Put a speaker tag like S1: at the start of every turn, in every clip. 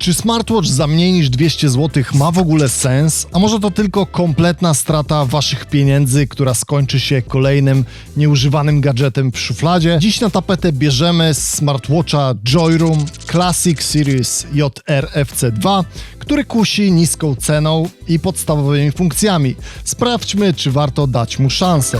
S1: Czy smartwatch za mniej niż 200 zł ma w ogóle sens? A może to tylko kompletna strata waszych pieniędzy, która skończy się kolejnym nieużywanym gadżetem w szufladzie? Dziś na tapetę bierzemy smartwatcha Joyroom Classic Series JR FC2, który kusi niską ceną i podstawowymi funkcjami. Sprawdźmy, czy warto dać mu szansę.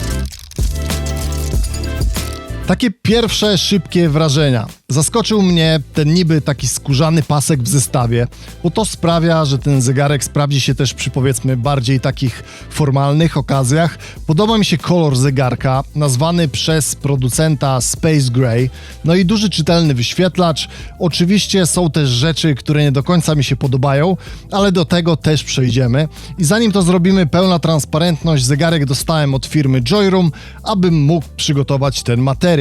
S1: Takie pierwsze szybkie wrażenia. Zaskoczył mnie ten niby taki skórzany pasek w zestawie, bo to sprawia, że ten zegarek sprawdzi się też przy powiedzmy bardziej takich formalnych okazjach. Podoba mi się kolor zegarka, nazwany przez producenta Space Gray. No i duży czytelny wyświetlacz. Oczywiście są też rzeczy, które nie do końca mi się podobają, ale do tego też przejdziemy. I zanim to zrobimy, pełna transparentność, zegarek dostałem od firmy Joyroom, abym mógł przygotować ten materiał.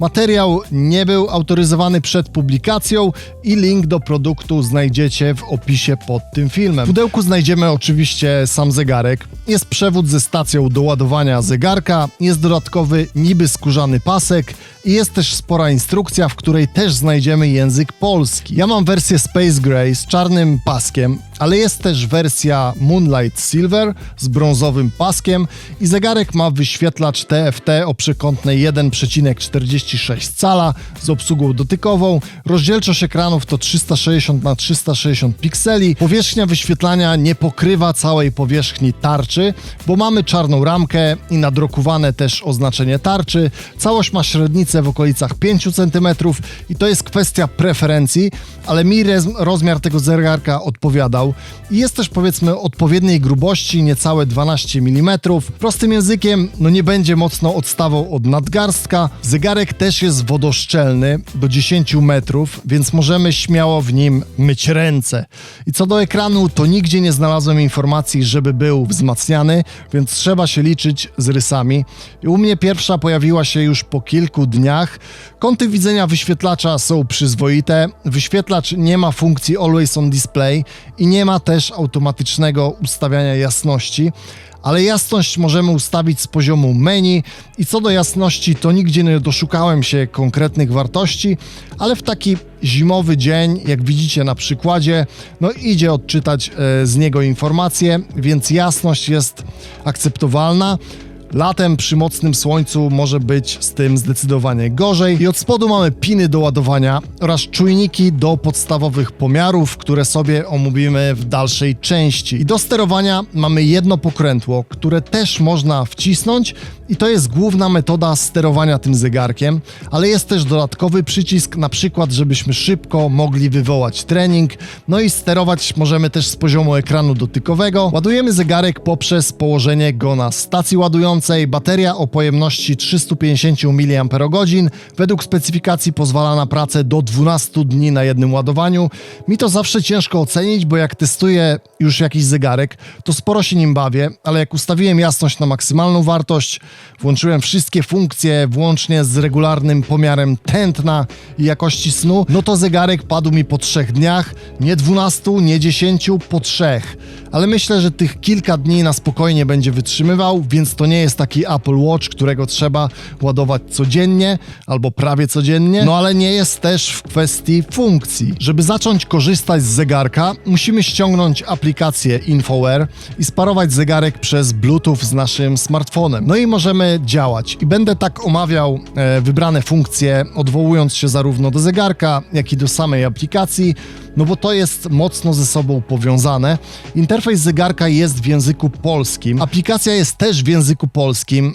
S1: Materiał nie był autoryzowany przed publikacją i link do produktu znajdziecie w opisie pod tym filmem. W pudełku znajdziemy oczywiście sam zegarek. Jest przewód ze stacją do ładowania zegarka, jest dodatkowy niby skórzany pasek i jest też spora instrukcja, w której też znajdziemy język polski. Ja mam wersję Space Gray z czarnym paskiem, ale jest też wersja Moonlight Silver z brązowym paskiem i zegarek ma wyświetlacz TFT o przekątnej 1,46 cala z obsługą dotykową. Rozdzielczość ekranów to 360 na 360 pikseli. Powierzchnia wyświetlania nie pokrywa całej powierzchni tarczy, bo mamy czarną ramkę i nadrukowane też oznaczenie tarczy. Całość ma średnicę w okolicach 5 cm i to jest kwestia preferencji, ale mi rozmiar tego zegarka odpowiadał. I jest też powiedzmy odpowiedniej grubości, niecałe 12 mm. Prostym językiem, no nie będzie mocno odstawał od nadgarstka. Zegarek też jest wodoszczelny do 10 metrów, więc możemy śmiało w nim myć ręce. I co do ekranu, to nigdzie nie znalazłem informacji, żeby był wzmacniany, więc trzeba się liczyć z rysami. I u mnie pierwsza pojawiła się już po kilku dniach. Kąty widzenia wyświetlacza są przyzwoite. Wyświetlacz nie ma funkcji Always on Display i nie ma też automatycznego ustawiania jasności ale jasność możemy ustawić z poziomu menu i co do jasności to nigdzie nie doszukałem się konkretnych wartości, ale w taki zimowy dzień, jak widzicie na przykładzie, no idzie odczytać e, z niego informacje, więc jasność jest akceptowalna. Latem przy mocnym słońcu może być z tym zdecydowanie gorzej. I od spodu mamy piny do ładowania oraz czujniki do podstawowych pomiarów, które sobie omówimy w dalszej części. I do sterowania mamy jedno pokrętło, które też można wcisnąć i to jest główna metoda sterowania tym zegarkiem, ale jest też dodatkowy przycisk, na przykład żebyśmy szybko mogli wywołać trening. No i sterować możemy też z poziomu ekranu dotykowego. Ładujemy zegarek poprzez położenie go na stacji ładującej. Bateria o pojemności 350 mAh według specyfikacji pozwala na pracę do 12 dni na jednym ładowaniu. Mi to zawsze ciężko ocenić, bo jak testuję już jakiś zegarek, to sporo się nim bawię, ale jak ustawiłem jasność na maksymalną wartość, włączyłem wszystkie funkcje, włącznie z regularnym pomiarem tętna i jakości snu, no to zegarek padł mi po trzech dniach, nie 12, nie 10, po trzech. Ale myślę, że tych kilka dni na spokojnie będzie wytrzymywał, więc to nie jest taki Apple Watch, którego trzeba ładować codziennie albo prawie codziennie, no ale nie jest też w kwestii funkcji. Żeby zacząć korzystać z zegarka, musimy ściągnąć aplikację InfoWear i sparować zegarek przez Bluetooth z naszym smartfonem. No i możemy działać. I będę tak omawiał e, wybrane funkcje, odwołując się zarówno do zegarka, jak i do samej aplikacji, no bo to jest mocno ze sobą powiązane. Interfejs zegarka jest w języku polskim. Aplikacja jest też w języku polskim,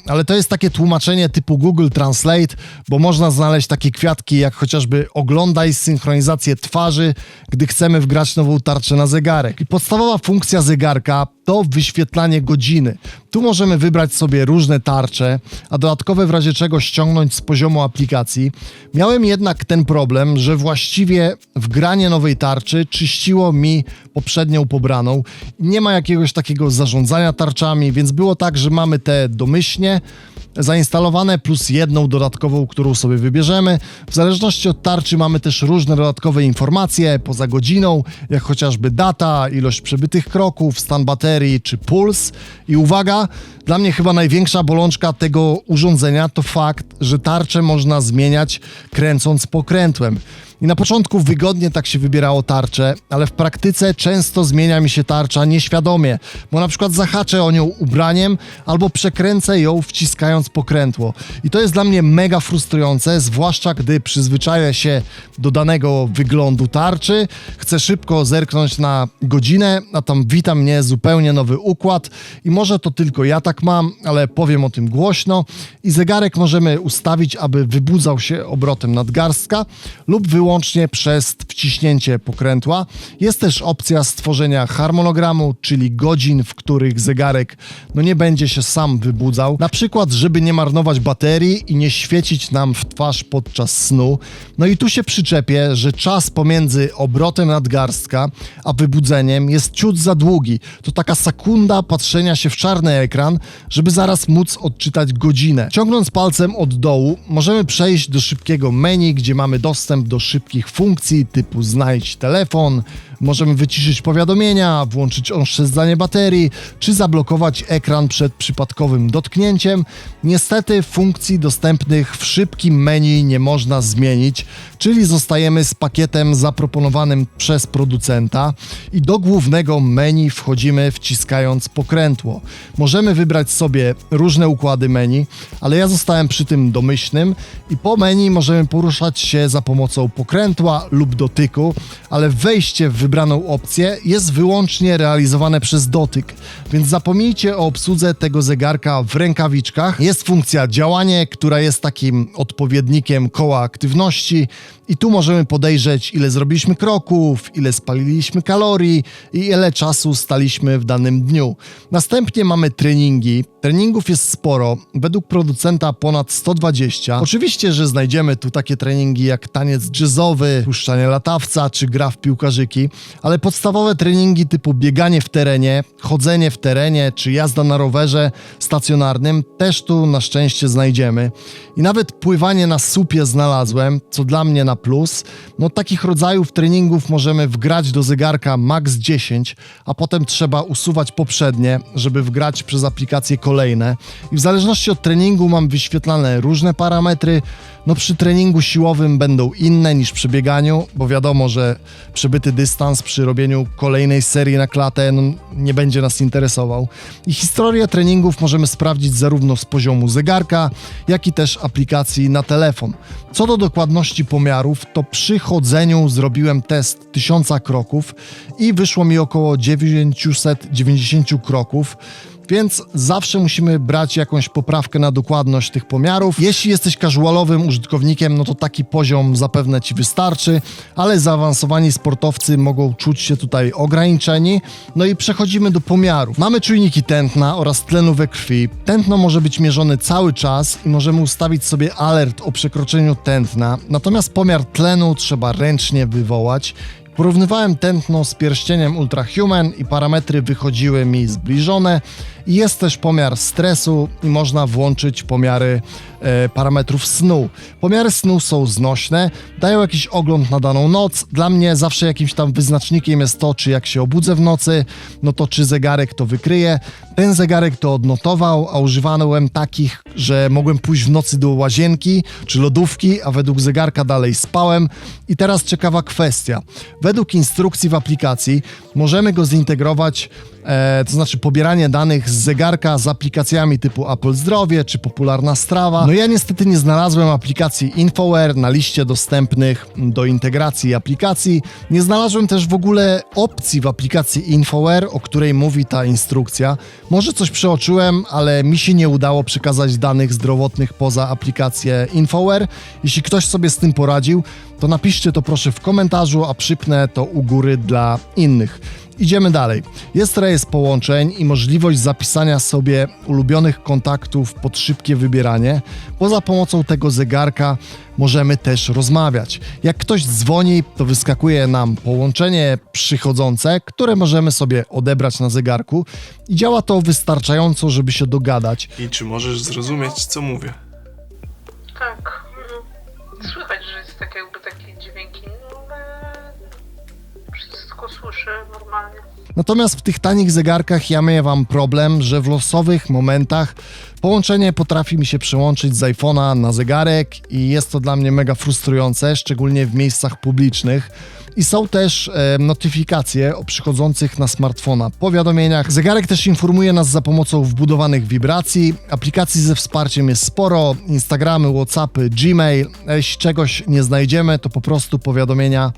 S1: ale to jest takie tłumaczenie typu Google Translate, bo można znaleźć takie kwiatki jak chociażby oglądaj synchronizację twarzy, gdy chcemy wgrać nową tarczę na zegarek. I podstawowa funkcja zegarka to wyświetlanie godziny. Tu możemy wybrać sobie różne tarcze, a dodatkowe w razie czego ściągnąć z poziomu aplikacji. Miałem jednak ten problem, że właściwie wgranie nowej tarczy czyściło mi poprzednią pobraną. Nie ma jakiegoś takiego zarządzania tarczami, więc było tak, że mamy te domyślnie zainstalowane plus jedną dodatkową, którą sobie wybierzemy. W zależności od tarczy mamy też różne dodatkowe informacje poza godziną, jak chociażby data, ilość przebytych kroków, stan baterii czy puls. I uwaga, dla mnie chyba największa bolączka tego urządzenia to fakt, że tarczę można zmieniać kręcąc pokrętłem. I na początku wygodnie tak się wybierało tarczę, ale w praktyce często zmienia mi się tarcza nieświadomie, bo na przykład zahaczę o nią ubraniem albo przekręcę ją wciskając pokrętło. I to jest dla mnie mega frustrujące, zwłaszcza gdy przyzwyczaję się do danego wyglądu tarczy, chcę szybko zerknąć na godzinę, a tam wita mnie zupełnie nowy układ. I może to tylko ja tak mam, ale powiem o tym głośno. I zegarek możemy ustawić, aby wybudzał się obrotem nadgarstka lub wyłącznie przez wciśnięcie pokrętła. Jest też opcja stworzenia harmonogramu, czyli godzin, w których zegarek no nie będzie się sam wybudzał. Na przykład, żeby nie marnować baterii i nie świecić nam w twarz podczas snu. No i tu się przyczepię, że czas pomiędzy obrotem nadgarstka a wybudzeniem jest ciut za długi. To taka sekunda patrzenia się w czarny ekran, żeby zaraz móc odczytać godzinę. Ciągnąc palcem od dołu, możemy przejść do szybkiego menu, gdzie mamy dostęp do szybkich funkcji typu znajdź telefon, możemy wyciszyć powiadomienia, włączyć oszczędzanie baterii, czy zablokować ekran przed przypadkowym dotknięciem. Niestety funkcji dostępnych w szybkim menu nie można zmienić, czyli zostajemy z pakietem zaproponowanym przez producenta i do głównego menu wchodzimy wciskając pokrętło. Możemy wybrać sobie różne układy menu, ale ja zostałem przy tym domyślnym i po menu możemy poruszać się za pomocą pokrętła lub dotyku, ale wejście w wybraną opcję jest wyłącznie realizowane przez dotyk, więc zapomnijcie o obsłudze tego zegarka w rękawiczkach. Jest funkcja działanie, która jest takim odpowiednikiem koła aktywności i tu możemy podejrzeć, ile zrobiliśmy kroków, ile spaliliśmy kalorii i ile czasu staliśmy w danym dniu. Następnie mamy treningi. Treningów jest sporo, według producenta ponad 120. Oczywiście, że znajdziemy tu takie treningi jak taniec jazzowy, puszczanie latawca czy gra w piłkarzyki, ale podstawowe treningi typu bieganie w terenie, chodzenie w terenie czy jazda na rowerze stacjonarnym też tu na szczęście znajdziemy. I nawet pływanie na supie znalazłem, co dla mnie na plus. No takich rodzajów treningów możemy wgrać do zegarka max 10, a potem trzeba usuwać poprzednie, żeby wgrać przez aplikacje kolejne. I w zależności od treningu mam wyświetlane różne parametry. No przy treningu siłowym będą inne niż przy bieganiu, bo wiadomo, że przebyty dystans przy robieniu kolejnej serii na klatę no, nie będzie nas interesował. I historię treningów możemy sprawdzić zarówno z poziomu zegarka, jak i też aplikacji na telefon. Co do dokładności pomiarów, to przy chodzeniu zrobiłem test 1000 kroków i wyszło mi około 990 kroków. Więc zawsze musimy brać jakąś poprawkę na dokładność tych pomiarów. Jeśli jesteś casualowym użytkownikiem, no to taki poziom zapewne ci wystarczy, ale zaawansowani sportowcy mogą czuć się tutaj ograniczeni. No i przechodzimy do pomiarów. Mamy czujniki tętna oraz tlenu we krwi. Tętno może być mierzone cały czas i możemy ustawić sobie alert o przekroczeniu tętna. Natomiast pomiar tlenu trzeba ręcznie wywołać. Porównywałem tętno z pierścieniem Ultrahuman i parametry wychodziły mi zbliżone. Jest też pomiar stresu i można włączyć pomiary e, parametrów snu. Pomiary snu są znośne, dają jakiś ogląd na daną noc. Dla mnie zawsze jakimś tam wyznacznikiem jest to, czy jak się obudzę w nocy, no to czy zegarek to wykryje. Ten zegarek to odnotował, a używałem takich, że mogłem pójść w nocy do łazienki czy lodówki, a według zegarka dalej spałem. I teraz ciekawa kwestia. Według instrukcji w aplikacji możemy go zintegrować e, to znaczy pobieranie danych z zegarka z aplikacjami typu Apple Zdrowie czy popularna Strawa. No ja niestety nie znalazłem aplikacji InfoWare na liście dostępnych do integracji aplikacji. Nie znalazłem też w ogóle opcji w aplikacji InfoWare, o której mówi ta instrukcja. Może coś przeoczyłem, ale mi się nie udało przekazać danych zdrowotnych poza aplikację InfoWare. Jeśli ktoś sobie z tym poradził, to napiszcie to proszę w komentarzu, a przypnę to u góry dla innych. Idziemy dalej. Jest rejestr połączeń i możliwość zapisania sobie ulubionych kontaktów pod szybkie wybieranie. Poza pomocą tego zegarka możemy też rozmawiać. Jak ktoś dzwoni, to wyskakuje nam połączenie przychodzące, które możemy sobie odebrać na zegarku i działa to wystarczająco, żeby się dogadać.
S2: I czy możesz zrozumieć, co mówię?
S3: Tak. mm, Słychać, że jest tak takie No, normalnie.
S1: Natomiast w tych tanich zegarkach ja miewam problem, że w losowych momentach połączenie potrafi mi się przełączyć z iPhone'a na zegarek i jest to dla mnie mega frustrujące, szczególnie w miejscach publicznych. I są też e, notyfikacje o przychodzących na smartfona powiadomieniach. Zegarek też informuje nas za pomocą wbudowanych wibracji. Aplikacji ze wsparciem jest sporo: Instagramy, WhatsAppy, Gmail. Jeśli czegoś nie znajdziemy, to po prostu powiadomienia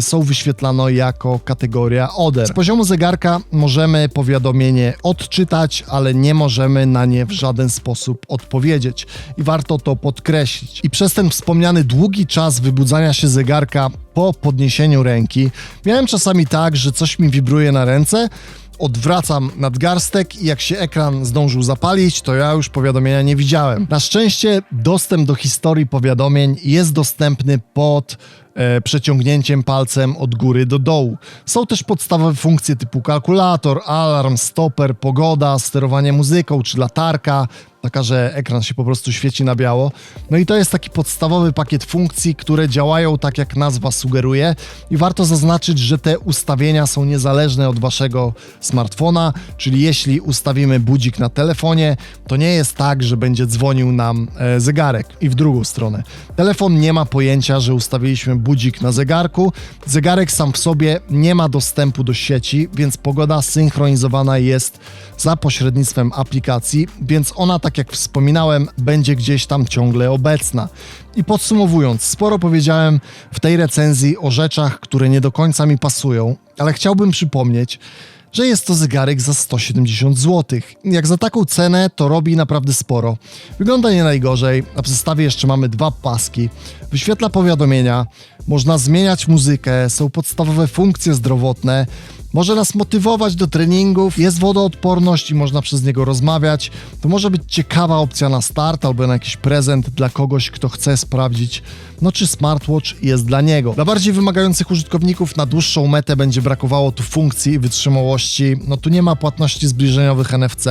S1: są wyświetlane jako kategoria oder. Z poziomu zegarka możemy powiadomienie odczytać, ale nie możemy na nie w żaden sposób odpowiedzieć. I warto to podkreślić. I przez ten wspomniany długi czas wybudzania się zegarka po podniesieniu ręki, miałem czasami tak, że coś mi wibruje na ręce, odwracam nadgarstek i jak się ekran zdążył zapalić, to ja już powiadomienia nie widziałem. Na szczęście dostęp do historii powiadomień jest dostępny pod e, przeciągnięciem palcem od góry do dołu. Są też podstawowe funkcje typu kalkulator, alarm, stoper, pogoda, sterowanie muzyką czy latarka, taka, że ekran się po prostu świeci na biało. No i to jest taki podstawowy pakiet funkcji, które działają tak jak nazwa sugeruje i warto zaznaczyć, że te ustawienia są niezależne od waszego smartfona, czyli jeśli ustawimy budzik na telefonie, to nie jest tak, że będzie dzwonił nam e, zegarek i w drugą stronę. Telefon nie ma pojęcia, że ustawiliśmy budzik na zegarku. Zegarek sam w sobie nie ma dostępu do sieci, więc pogoda synchronizowana jest za pośrednictwem aplikacji, więc ona, tak jak wspominałem, będzie gdzieś tam ciągle obecna. I podsumowując, sporo powiedziałem w tej recenzji o rzeczach, które nie do końca mi pasują, ale chciałbym przypomnieć, że jest to zegarek za 170 zł. Jak za taką cenę, to robi naprawdę sporo. Wygląda nie najgorzej, a w zestawie jeszcze mamy dwa paski. Wyświetla powiadomienia, można zmieniać muzykę, są podstawowe funkcje zdrowotne, może nas motywować do treningów, jest wodoodporność i można przez niego rozmawiać. To może być ciekawa opcja na start albo na jakiś prezent dla kogoś, kto chce sprawdzić, no czy smartwatch jest dla niego. Dla bardziej wymagających użytkowników na dłuższą metę będzie brakowało tu funkcji i wytrzymałości. No tu nie ma płatności zbliżeniowych NFC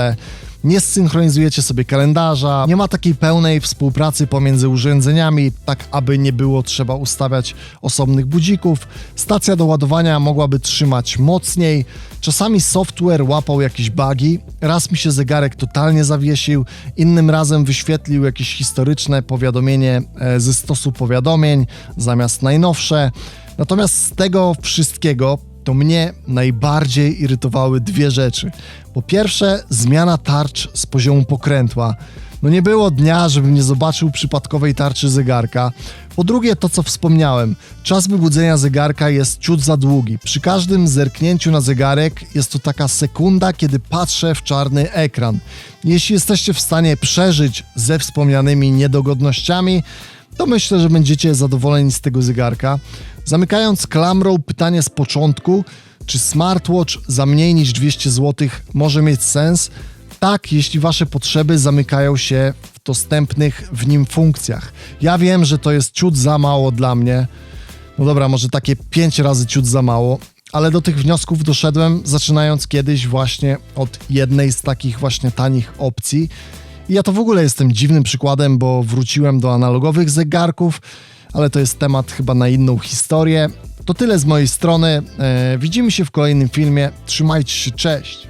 S1: nie zsynchronizujecie sobie kalendarza, nie ma takiej pełnej współpracy pomiędzy urządzeniami, tak aby nie było trzeba ustawiać osobnych budzików. Stacja do ładowania mogłaby trzymać mocniej. Czasami software łapał jakieś bugi. Raz mi się zegarek totalnie zawiesił, innym razem wyświetlił jakieś historyczne powiadomienie e, ze stosu powiadomień zamiast najnowsze. Natomiast z tego wszystkiego to mnie najbardziej irytowały dwie rzeczy. Po pierwsze, zmiana tarcz z poziomu pokrętła. No nie było dnia, żebym nie zobaczył przypadkowej tarczy zegarka. Po drugie, to co wspomniałem, czas wybudzenia zegarka jest ciut za długi. Przy każdym zerknięciu na zegarek jest to taka sekunda, kiedy patrzę w czarny ekran. Jeśli jesteście w stanie przeżyć ze wspomnianymi niedogodnościami, to myślę, że będziecie zadowoleni z tego zegarka. Zamykając klamrą pytanie z początku, czy smartwatch za mniej niż 200 zł może mieć sens? Tak, jeśli wasze potrzeby zamykają się w dostępnych w nim funkcjach. Ja wiem, że to jest ciut za mało dla mnie. No dobra, może takie 5 razy ciut za mało, ale do tych wniosków doszedłem zaczynając kiedyś właśnie od jednej z takich właśnie tanich opcji. Ja to w ogóle jestem dziwnym przykładem, bo wróciłem do analogowych zegarków, ale to jest temat chyba na inną historię. To tyle z mojej strony. E, widzimy się w kolejnym filmie. Trzymajcie się, cześć!